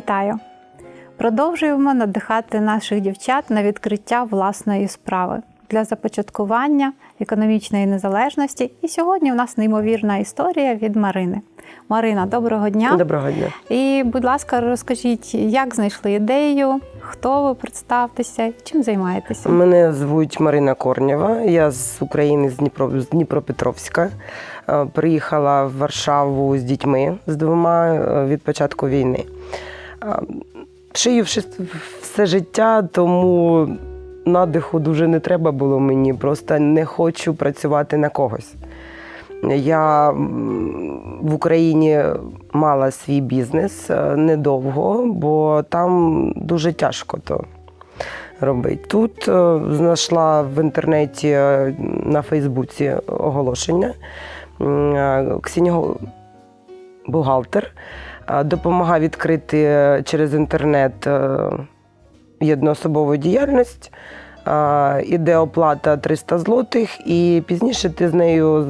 Вітаю! Продовжуємо надихати наших дівчат на відкриття власної справи для започаткування економічної незалежності. І сьогодні у нас неймовірна історія від Марини. Марина, доброго дня! Доброго дня. І, будь ласка, розкажіть, як знайшли ідею, хто ви представтеся, чим займаєтеся? Мене звуть Марина Корнєва. Я з України, з, Дніпро, з Дніпропетровська. Е, Приїхала в Варшаву з дітьми з двома е, від початку війни. Шию все життя, тому надиху дуже не треба було мені. Просто не хочу працювати на когось. Я в Україні мала свій бізнес е, недовго, бо там дуже тяжко то робити. Тут е, знайшла в інтернеті е, на Фейсбуці оголошення. Гол- бухгалтер допомагає відкрити е, через інтернет е, єдноособову діяльність. Іде оплата 300 злотих, і пізніше ти з нею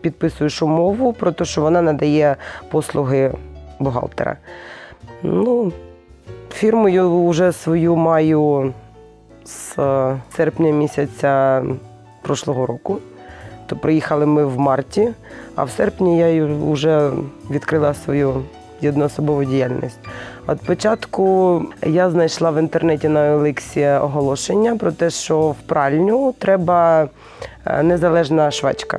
підписуєш умову про те, що вона надає послуги бухгалтера. Ну, фірмою вже свою маю з е, серпня місяця прошлого року. То приїхали ми в марті, а в серпні я вже відкрила свою єдноособову діяльність. От початку я знайшла в інтернеті на Олексі оголошення про те, що в пральню треба е, незалежна швачка.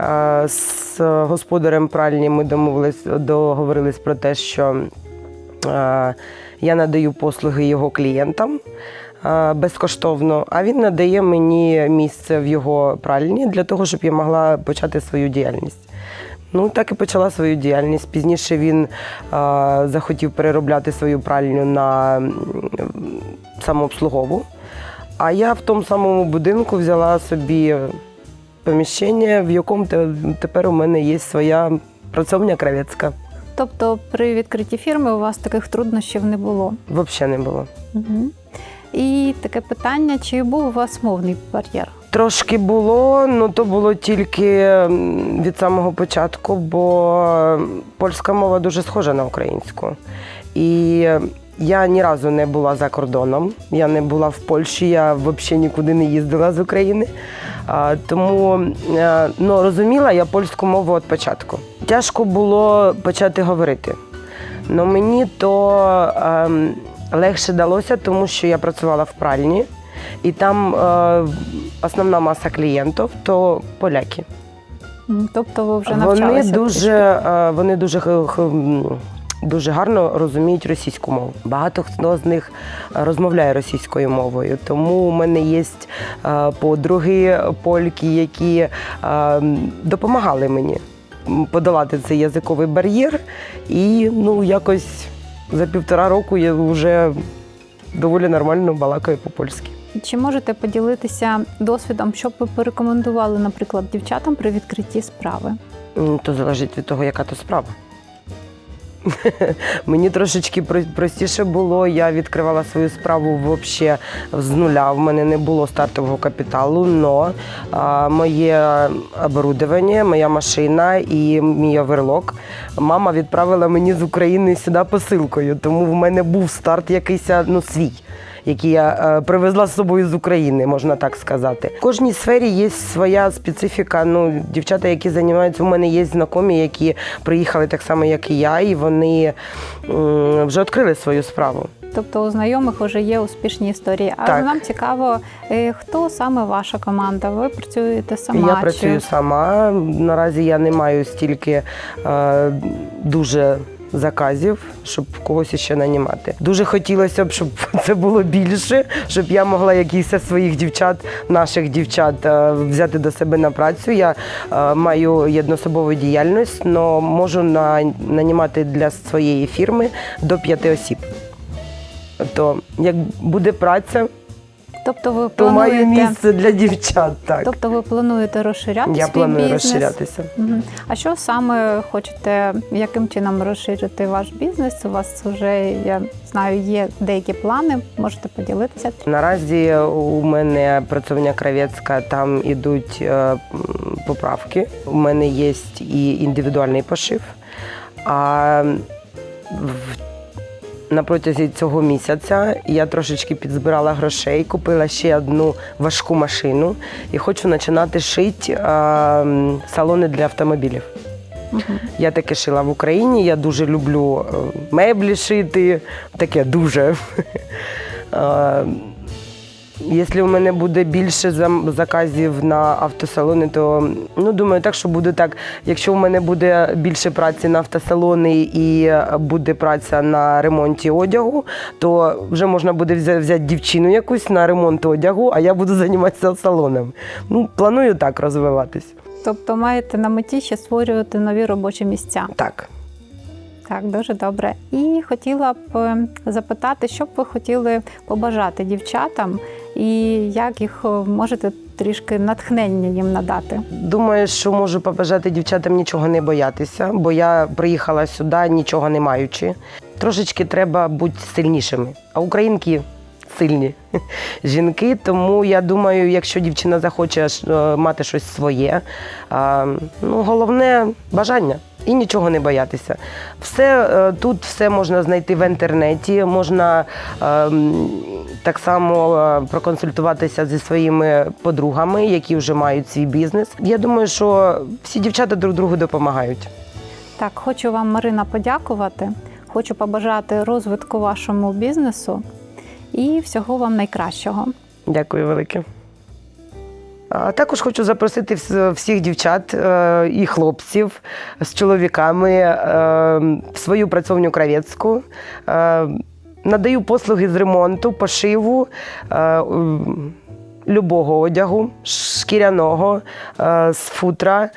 Е, З господарем пральні ми домовились, договорились про те, що е, я надаю послуги його клієнтам безкоштовно, а він надає мені місце в його пральні для того, щоб я могла почати свою діяльність. Ну, так і почала свою діяльність. Пізніше він е, захотів переробляти свою пральню на самообслугову. А я в тому самому будинку взяла собі поміщення, в якому тепер у мене є своя працовня кравецька. Тобто при відкритті фірми у вас таких труднощів не було. Взагалі не було. Угу. І таке питання: чи був у вас мовний бар'єр? Трошки було, але то було тільки від самого початку, бо польська мова дуже схожа на українську. І я ні разу не була за кордоном. Я не була в Польщі, я взагалі нікуди не їздила з України. А, тому е, ну, розуміла я польську мову від початку. Тяжко було почати говорити. але мені то ем, легше далося, тому що я працювала в пральні. І там е, основна маса клієнтів то поляки. Тобто ви вже навчалися? Вони дуже, е, вони дуже, х- м, дуже гарно розуміють російську мову. Багато хто з них розмовляє російською мовою. Тому у мене є е, подруги польки, які е, допомагали мені подолати цей язиковий бар'єр. І ну, якось за півтора року я вже доволі нормально балакаю по-польськи. Чи можете поділитися досвідом, що б ви порекомендували, наприклад, дівчатам при відкритті справи? То залежить від того, яка то справа. Мені трошечки простіше було. Я відкривала свою справу взагалі з нуля. В мене не було стартового капіталу, але моє оборудовання, моя машина і мій оверлок мама відправила мені з України сюди посилкою. Тому в мене був старт якийсь ну, свій. Які я е, привезла з собою з України, можна так сказати. В кожній сфері є своя специфіка. Ну, дівчата, які займаються, у мене є знайомі, які приїхали так само, як і я, і вони вже відкрили свою справу. Тобто у знайомих вже є успішні історії. А Так. нам цікаво, е, хто саме ваша команда? Ви працюєте сама? я чи- працюю сама. Наразі я не маю стільки е, дуже заказів, щоб когось ще нанімати. Дуже хотілося б, щоб це було більше, щоб я могла якихось своїх дівчат, наших дівчат е, взяти до себе на працю. Я е, маю єднособову діяльність, але можу на, нанімати для своєї фірми до п'яти осіб. То як буде праця, Тобто ви то маю плануєте, місце для дівчат. Так. тобто ви плануєте розширяти Я свій планую бізнес? розширятися. Мгм. А що саме хочете, яким чином розширити ваш бізнес? У вас вже я знаю, є деякі плани. Можете поділитися? Наразі у мене працівня кравецька, там ідуть е, поправки. У мене є і індивідуальний пошив. А в на протязі цього місяця я трошечки підзбирала грошей, купила ще одну важку машину і хочу починати шити а, салони для автомобілів. Я таке шила в Україні. Я дуже люблю е, меблі шити, таке дуже. Якщо у мене буде більше заказів на автосалони, то ну думаю, так що буде так. Якщо у мене буде більше праці на автосалони і е, буде праця на ремонті одягу, то вже можна буде взя- взяти дівчину якусь на ремонт одягу, а я буду займатися салоном. Ну, планую так розвиватись. Тобто маєте на меті ще створювати нові робочі місця. Так. Так, дуже добре. І хотіла б е, запитати, що б ви хотіли побажати дівчатам, і як їх можете трішки натхнення їм надати. Думаю, що можу побажати дівчатам нічого не боятися, бо я приїхала сюди нічого не маючи. Трошечки треба бути сильнішими. А українки сильні жінки. Тому я думаю, якщо дівчина захоче е, мати щось своє, ну, головне бажання. І нічого не боятися. Все е, тут все можна знайти в інтернеті, можна е, м, так само е, проконсультуватися зі своїми подругами, які вже мають свій бізнес. Я думаю, що всі дівчата друг другу допомагають. Так, хочу вам, Марина, подякувати. Хочу побажати розвитку вашому бізнесу і всього вам найкращого. Дякую велике. Також хочу запросити всіх дівчат е, і хлопців з чоловіками е, в свою працовню Кравецьку. Надаю послуги з ремонту, пошиву е, любого одягу, шкіряного, е, з футра.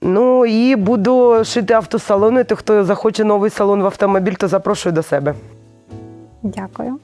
Ну і буду шити автосалони. То хто захоче новий салон в автомобіль, то запрошую до себе. Дякую.